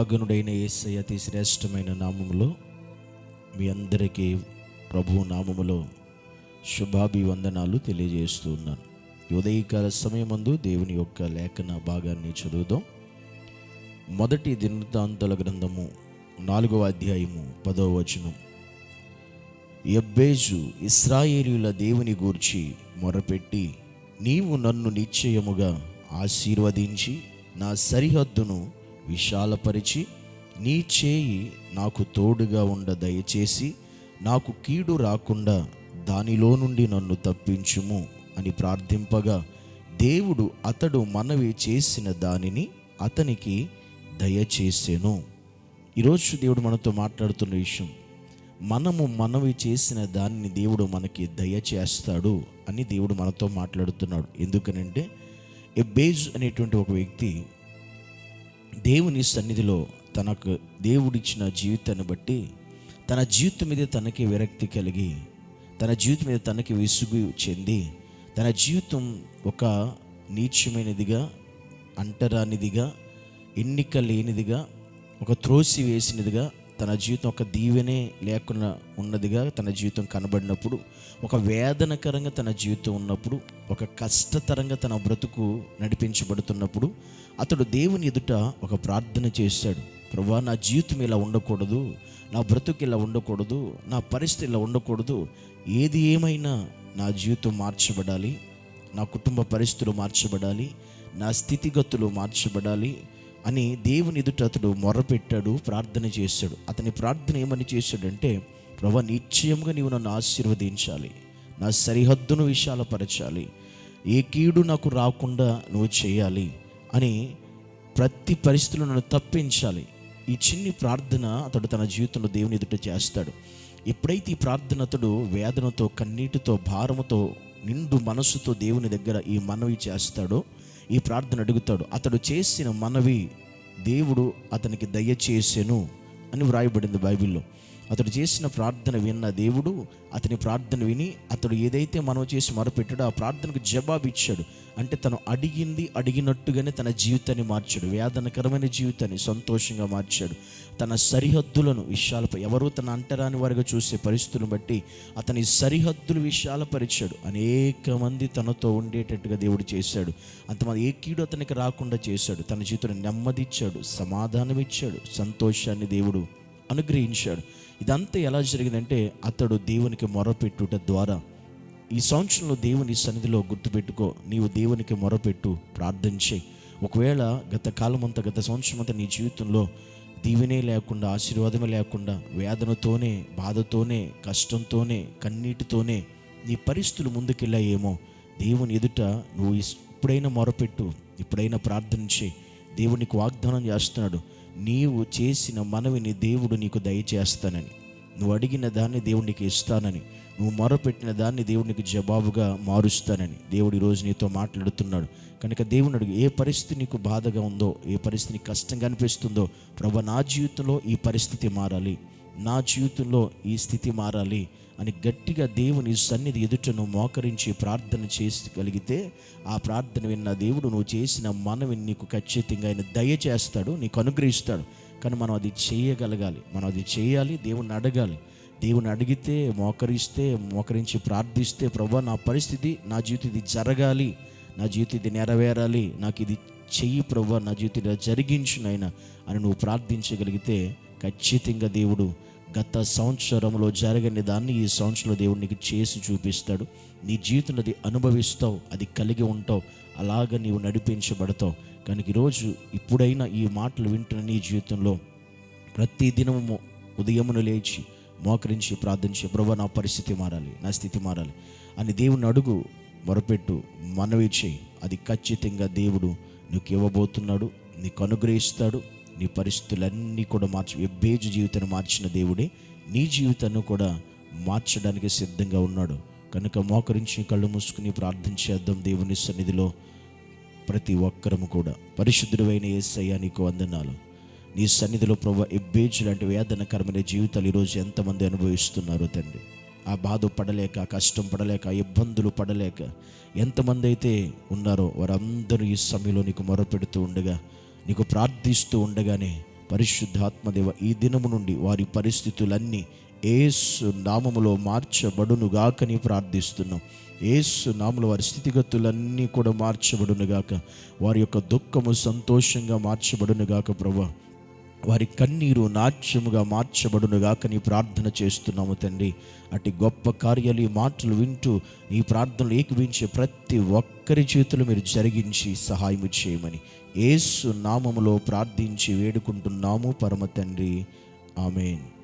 మహాగణుడైన ఏసై అతి శ్రేష్టమైన నామములో మీ అందరికీ ప్రభు నామములో శుభాభివందనాలు తెలియజేస్తూ ఉన్నాను. ఉదయకాల సమయమందు దేవుని యొక్క లేఖన భాగాన్ని చదువుదాం. మొదటి దినవృత్తాంతాల గ్రంథము నాలుగవ అధ్యాయము పదవ వచనం. ఎబ్బేజు ఇస్రాయేలీల దేవుని గూర్చి మొరపెట్టి నీవు నన్ను నిశ్చయముగా ఆశీర్వదించి నా సరిహద్దును విశాలపరిచి నీ చేయి నాకు తోడుగా ఉండ దయచేసి నాకు కీడు రాకుండా దానిలో నుండి నన్ను తప్పించుము అని ప్రార్థింపగా దేవుడు అతడు మనవి చేసిన దానిని అతనికి దయచేసెను. ఈరోజు దేవుడు మనతో మాట్లాడుతున్న విషయం మనము మనవి చేసిన దానిని దేవుడు మనకి దయచేస్తాడు అని దేవుడు మనతో మాట్లాడుతున్నాడు. ఎందుకనంటే ఎబ్బేజ్ అనేటువంటి ఒక వ్యక్తి దేవుని సన్నిధిలో తనకు దేవుడిచ్చిన జీవితాన్ని బట్టి తన జీవితం మీద తనకి విరక్తి కలిగి తన జీవితం మీద తనకి విసుగు చెంది తన జీవితం ఒక నీచమైనదిగా అంటరానిదిగా ఎన్నిక లేనిదిగా ఒక త్రోసి వేసినదిగా తన జీవితం ఒక దీవెనే లేకుండా ఉన్నదిగా తన జీవితం కనబడినప్పుడు ఒక వేదనకరంగా తన జీవితం ఉన్నప్పుడు ఒక కష్టతరంగా తన బ్రతుకు నడిపించబడుతున్నప్పుడు అతడు దేవుని ఎదుట ఒక ప్రార్థన చేశాడు ప్రభా నా జీవితం ఇలా ఉండకూడదు నా బ్రతుకు ఇలా ఉండకూడదు నా పరిస్థితి ఇలా ఉండకూడదు. ఏది ఏమైనా నా జీవితం మార్చబడాలి నా కుటుంబ పరిస్థితులు మార్చబడాలి నా స్థితిగతులు మార్చబడాలి అని దేవుని ఎదుట అతడు మొర్రపెట్టాడు ప్రార్థన చేశాడు అతని ప్రార్థన ఏమని చేశాడంటే ప్రభా నిశ్చయంగా నీవు నన్ను ఆశీర్వదించాలి. నా సరిహద్దును విశాలపరచాలి. ఏ కీడు నాకు రాకుండా నువ్వు చేయాలి అని ప్రతి పరిస్థితులు నన్ను తప్పించాలి. ఈ చిన్ని ప్రార్థన అతడు తన జీవితంలో దేవుని ఎదుట చేస్తాడు. ఎప్పుడైతే ఈ ప్రార్థన అతడు వేదనతో కన్నీటితో భారముతో నిండు మనసుతో దేవుని దగ్గర ఈ మనవి చేస్తాడో ఈ ప్రార్థన అడుగుతాడు అతడు చేసిన మనవి దేవుడు అతనికి దయచేసెను అని వ్రాయబడింది బైబిల్లో. అతడు చేసిన ప్రార్థన విన్న దేవుడు అతని ప్రార్థన విని అతడు ఏదైతే మనం చేసి మొరపెట్టాడో ఆ ప్రార్థనకు జవాబు ఇచ్చాడు. అంటే తను అడిగింది అడిగినట్టుగానే తన జీవితాన్ని మార్చాడు. వేదనకరమైన జీవితాన్ని సంతోషంగా మార్చాడు. తన సరిహద్దులను విశాలపై ఎవరు తన అంటరాని వారిగా చూసే పరిస్థితులను బట్టి అతని సరిహద్దులు విశాలపరిచాడు. అనేక మంది తనతో ఉండేటట్టుగా దేవుడు చేశాడు. అంతమంది ఏ కీడు అతనికి రాకుండా చేశాడు. తన జీవితంలో నెమ్మది ఇచ్చాడు. సమాధానం ఇచ్చాడు. సంతోషాన్ని దేవుడు అనుగ్రహించాడు. ఇదంతా ఎలా జరిగిందంటే అతడు దేవునికి మొరపెట్టుట ద్వారా ఈ సంవత్సరంలో దేవుని సన్నిధిలో గుర్తుపెట్టుకో నీవు దేవునికి మొరపెట్టు ప్రార్థన చేయి. ఒకవేళ గత కాలం అంతా గత సంవత్సరం అంతా నీ జీవితంలో దీవెనే లేకుండా ఆశీర్వాదమే లేకుండా వేదనతోనే బాధతోనే కష్టంతోనే కన్నీటితోనే నీ పరిస్థితులు ముందుకెళ్ళాయేమో దేవుని ఎదుట నువ్వు ఇప్పుడైనా మొరపెట్టు ఇప్పుడైనా ప్రార్థన చేయి. దేవునికి వాగ్దానం చేస్తున్నాడు. నీవు చేసిన మనవిని దేవుడు నీకు దయచేస్తానని. నువ్వు అడిగిన దాన్ని దేవునికి ఇస్తానని. నువ్వు మొరపెట్టిన దాన్ని దేవునికి జవాబుగా మారుస్తానని దేవుడు ఈరోజు నీతో మాట్లాడుతున్నాడు. కనుక దేవుని అడుగు ఏ పరిస్థితి నీకు బాధగా ఉందో ఏ పరిస్థితి నీకు కష్టంగా అనిపిస్తుందో ప్రభా నా జీవితంలో ఈ పరిస్థితి మారాలి. నా జీవితంలో ఈ స్థితి మారాలి. అని గట్టిగా దేవుని సన్నిధి ఎదుట నువ్వు మోకరించి ప్రార్థన చేయగలిగితే ఆ ప్రార్థన విన్న దేవుడు నువ్వు చేసిన మనవి నీకు ఖచ్చితంగా ఆయన దయ చేస్తాడు నీకు అనుగ్రహిస్తాడు. కానీ మనం అది చేయగలగాలి. మనం అది చేయాలి దేవుణ్ణి అడగాలి. దేవుని అడిగితే మోకరిస్తే మోకరించి ప్రార్థిస్తే ప్రభా నా పరిస్థితి నా జీవితం ఇది జరగాలి. నా జీవితం ఇది నెరవేరాలి. నాకు ఇది చెయ్యి ప్రభా నా జీవితం జరిగించునైనా అని నువ్వు ప్రార్థించగలిగితే ఖచ్చితంగా దేవుడు గత సంవత్సరంలో జరగని దాన్ని ఈ సంవత్సరంలో దేవుడు నీకు చేసి చూపిస్తాడు. నీ జీవితంలో అది అనుభవిస్తావు అది కలిగి ఉంటావు అలాగ నీవు నడిపించబడతావు. కనుక ఈరోజు ఇప్పుడైనా ఈ మాటలు వింటున్న నీ జీవితంలో ప్రతి దినము ఉదయమును లేచి మోకరించి ప్రార్థించి ప్రభు నా పరిస్థితి మారాలి నా స్థితి మారాలి. అని దేవుని అడుగు మొరపెట్టు మనవి చేయి. అది ఖచ్చితంగా దేవుడు నీకు ఇవ్వబోతున్నాడు నీకు అనుగ్రహిస్తాడు నీ పరిస్థితులన్నీ కూడా మార్చి ఎబ్బేజు జీవితాన్ని మార్చిన దేవుడే నీ జీవితాన్ని కూడా మార్చడానికి సిద్ధంగా ఉన్నాడు. కనుక మోకరించి కళ్ళు మూసుకుని ప్రార్థన చేద్దాం దేవుని సన్నిధిలో ప్రతి ఒక్కరము కూడా. పరిశుద్ధుడైన ఏసయ్య నీకు వందనాలు. నీ సన్నిధిలో ప్రభు ఎబ్బేజు లాంటి వేదనకరమైన జీవితాలు ఈరోజు ఎంతమంది అనుభవిస్తున్నారు తండ్రి. ఆ బాధ పడలేక కష్టం పడలేక ఇబ్బందులు పడలేక ఎంతమంది అయితే ఉన్నారో వారందరూ ఈ సమయంలో నీకు మొరపెడుతూ ఉండగా నీకు ప్రార్థిస్తూ ఉండగానే పరిశుద్ధాత్మదేవ ఈ దినము నుండి వారి పరిస్థితులన్నీ ఏసు నామములో మార్చబడునుగాకని ప్రార్థిస్తున్నాం. ఏసు నాములు వారి స్థితిగతులన్నీ కూడా మార్చబడునుగాక వారి యొక్క దుఃఖము సంతోషంగా మార్చబడునుగాక ప్రభా. వారి కన్నీరు నాట్యముగా మార్చబడునుగాక నీ ప్రార్థన చేస్తున్నాము తండ్రి. అటు గొప్ప కార్యాలు ఈ మాటలు వింటూ ఈ ప్రార్థనలు ఏకవించే ప్రతి ఒక్కరి చేతులు మీరు జరిగించి సహాయం చేయమని ఏసు నామములో ప్రార్థించి వేడుకుంటున్నాము పరమ తండ్రి. ఆమెన్.